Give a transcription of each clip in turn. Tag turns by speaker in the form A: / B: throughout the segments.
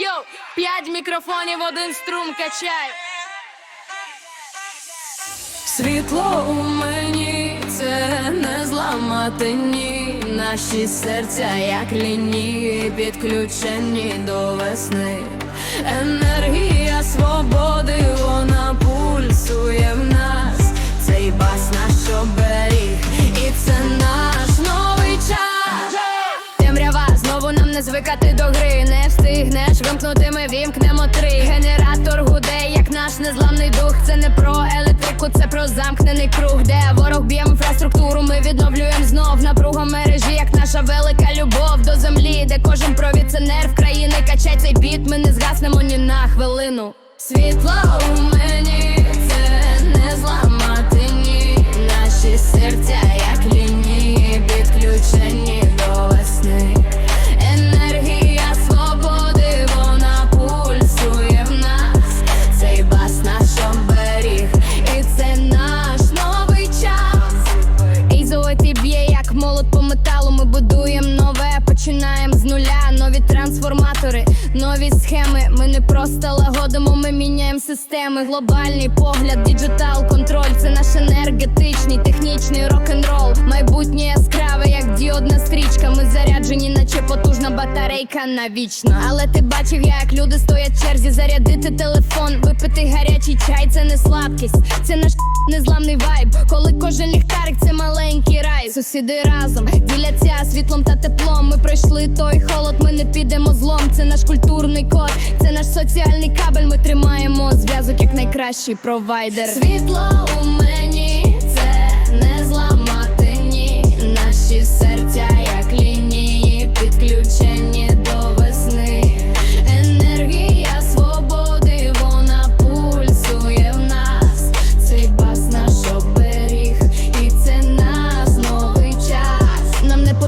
A: Йоу, п'ять мікрофонів, один струм качай. Світло у мені це не зламати ні. Наші серця, як лінії, підключені до весни. Енергія свободи, вона пульсує в нас. Цей бас наш оберіг, і це наш новий час. Темрява, знову нам не звикати встигнеш вимкнути, ми вімкнемо три. Генератор гуде, як наш незламний дух. Це не про електрику, це про замкнений круг, де ворог б'є інфраструктуру. Ми відновлюємо знов напруга мережі, як наша велика любов до землі, де кожен провід це нерв країни. Качай цей біт, ми не згаснемо ні на хвилину. Світло у мені Ми будуємо нове, починаємо з нуля. Нові трансформатори, нові схеми. Ми не просто лагодимо, ми міняємо системи. Глобальний погляд, заряджені, наче потужна батарейка навічно. Але ти бачив, як люди стоять в черзі, зарядити телефон, випити гарячий чай. Це не слабкість, це наш незламний вайб. Коли кожен ліхтарик це маленький рай. Сусіди разом діляться світлом та теплом. Ми пройшли той холод, ми не підемо злом. Це наш культурний код, це наш соціальний кабель. Ми тримаємо зв'язок як найкращий провайдер. Світло у мені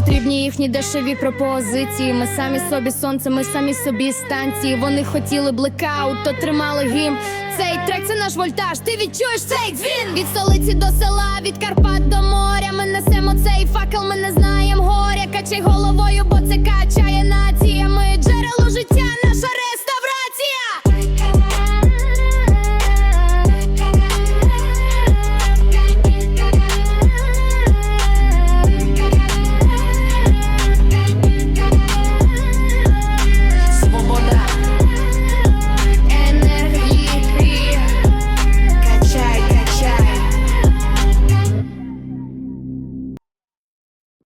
A: потрібні їхні дешеві пропозиції. Ми самі собі сонце, ми самі собі станції. Вони хотіли блекаут, то тримали гімн Цей трек це наш вольтаж. Ти відчуєш цей дзвін від столиці до села, від Карпат до моря. Ми несемо цей факел, ми не знаємо горя. Качай головою, бо це качає націю.